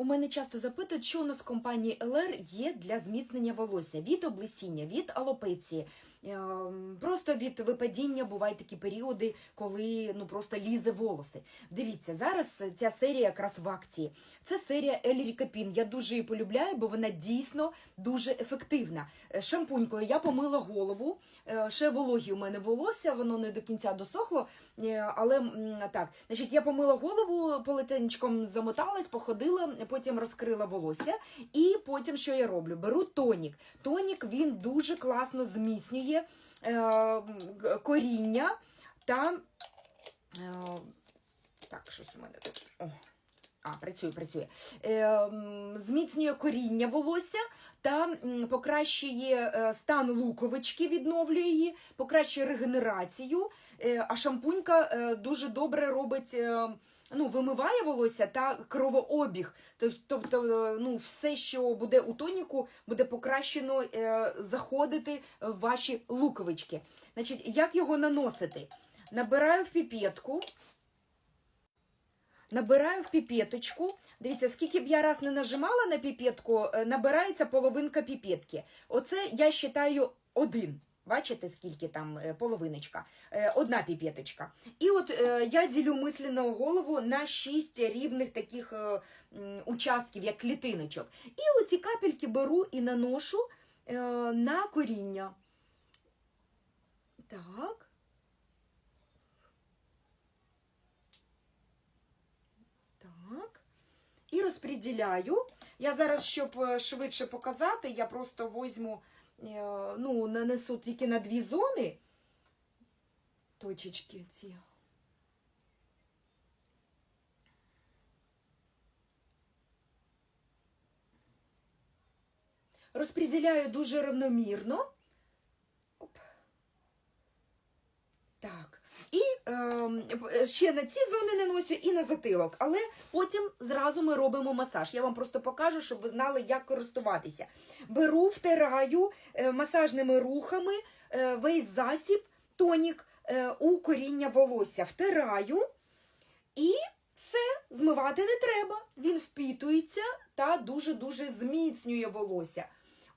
У мене часто запитують, що у нас в компанії ЛР є для зміцнення волосся від облесіння, від алопеції, ем, просто від випадіння бувають такі періоди, коли ну просто лізе волоси. Дивіться, зараз ця серія якраз в акції. Це серія Ель Рікапін. Я дуже її полюбляю, бо вона дійсно дуже ефективна. Е, Шампунькою я помила голову, е, ще вологі у мене волосся, воно не до кінця досохло. е, Але так, значить, я помила голову, полотенечком замоталась, походила, потім розкрила волосся. І потім що я роблю? Беру тонік. Тонік він дуже класно зміцнює е, коріння та. Е, так, щось у мене тут. О. А, працює, працює. Е, зміцнює коріння волосся та покращує е, стан луковички, відновлює її, покращує регенерацію. Е, а шампунька е, дуже добре робить, е, ну, вимиває волосся та кровообіг. Тобто, е, ну, все, що буде у тоніку, буде покращено е, заходити в ваші луковички. Значить, як його наносити? Набираю в піпетку. Набираю в піпеточку. Дивіться, скільки б я раз не нажимала на піпетку, е, набирається половинка піпетки. Оце я вважаю один. Бачите, скільки там е, половиночка? Е, Одна піпеточка. І от я ділю мислено голову на шість рівних таких участків, як клітиночок. І оці капельки беру і наношу на коріння. Так. Так. І розподіляю. Я зараз, щоб е, швидше показати, я просто візьму, е, ну, нанесу тільки на дві зони точечки ці. Розподіляю дуже рівномірно. Оп. Так. І ем, ще на ці зони наносю і на затилок. Але потім зразу ми робимо масаж. Я вам просто покажу, щоб ви знали, як користуватися. Беру, втираю е, масажними рухами е, весь засіб, тонік е, у коріння волосся. Втираю і все, змивати не треба. Він впітується та дуже-дуже зміцнює волосся.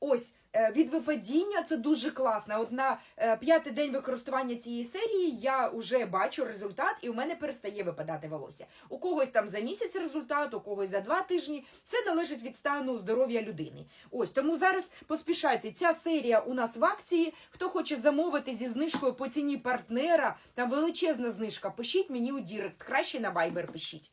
Ось е, від випадіння це дуже класно. От на е, п'ятий день використання цієї серії я вже бачу результат, і у мене перестає випадати волосся. У когось там за місяць результат, у когось за два тижні. Все залежить від стану здоров'я людини. Ось тому зараз поспішайте. Ця серія у нас в акції. Хто хоче замовити зі знижкою по ціні партнера, там величезна знижка. Пишіть мені у Дірект. Краще на Viber пишіть.